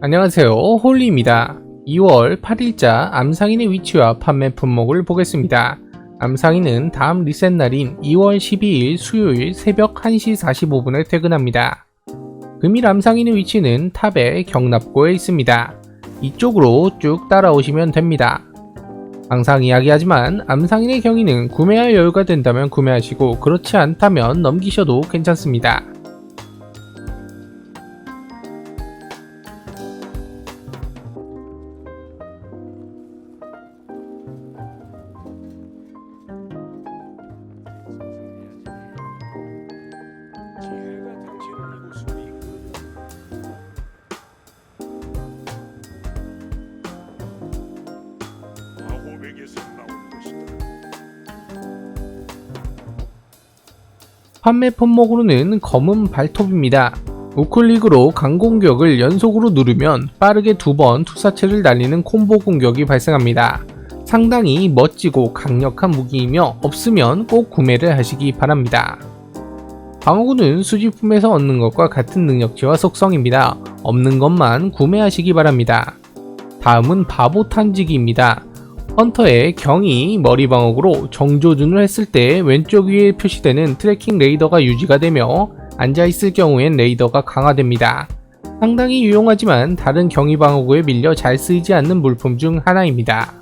안녕하세요. 홀리입니다. 2월 8일자 암상인의 위치와 판매 품목을 보겠습니다. 암상인은 다음 리셋 날인 2월 12일 수요일 새벽 1시 45분에 퇴근합니다. 금일 암상인의 위치는 탑의 경납고에 있습니다. 이쪽으로 쭉 따라오시면 됩니다. 항상 이야기하지만 암상인의 경위는 구매할 여유가 된다면 구매하시고 그렇지 않다면 넘기셔도 괜찮습니다 판매 품목으로는 검은 발톱입니다. 우클릭으로 강공격을 연속으로 누르면 빠르게 두 번 투사체를 날리는 콤보 공격이 발생합니다. 상당히 멋지고 강력한 무기이며 없으면 꼭 구매를 하시기 바랍니다. 방어구는 수집품에서 얻는 것과 같은 능력치와 속성입니다. 없는 것만 구매하시기 바랍니다. 다음은 바보 탄지기입니다. 헌터의 경이 머리 방어구로 정조준을 했을 때 왼쪽 위에 표시되는 트래킹 레이더가 유지가 되며 앉아있을 경우엔 레이더가 강화됩니다. 상당히 유용하지만 다른 경이 방어구에 밀려 잘 쓰이지 않는 물품 중 하나입니다.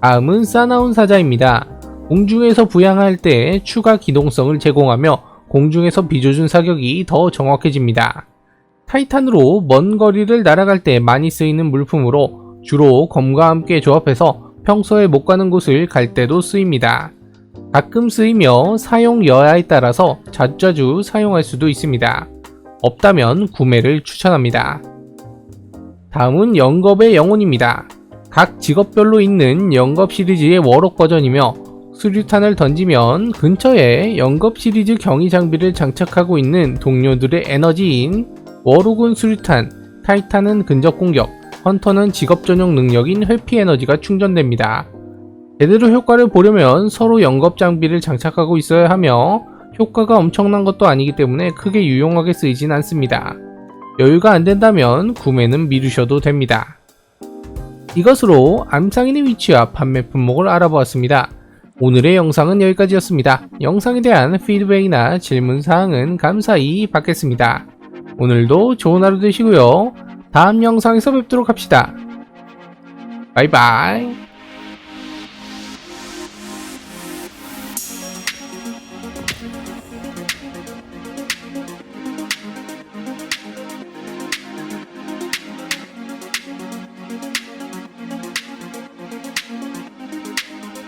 다음은 싸나운 사자입니다. 공중에서 부양할 때 추가 기동성을 제공하며 공중에서 비조준 사격이 더 정확해집니다. 타이탄으로 먼 거리를 날아갈 때 많이 쓰이는 물품으로 주로 검과 함께 조합해서 평소에 못 가는 곳을 갈 때도 쓰입니다. 가끔 쓰이며 사용 여하에 따라서 자주자주 사용할 수도 있습니다. 없다면 구매를 추천합니다. 다음은 영겁의 영혼입니다. 각 직업별로 있는 영겁 시리즈의 워록 버전이며 수류탄을 던지면 근처에 영겁 시리즈 경위 장비를 장착하고 있는 동료들의 에너지인 워록은 수류탄, 타이탄은 근접 공격, 헌터는 직업 전용 능력인 회피 에너지가 충전됩니다. 제대로 효과를 보려면 서로 영겁 장비를 장착하고 있어야 하며 효과가 엄청난 것도 아니기 때문에 크게 유용하게 쓰이진 않습니다. 여유가 안 된다면 구매는 미루셔도 됩니다. 이것으로 암상인의 위치와 판매 품목을 알아보았습니다. 오늘의 영상은 여기까지였습니다. 영상에 대한 피드백이나 질문 사항은 감사히 받겠습니다. 오늘도 좋은 하루 되시고요. 다음 영상에서 뵙도록 합시다. 바이바이.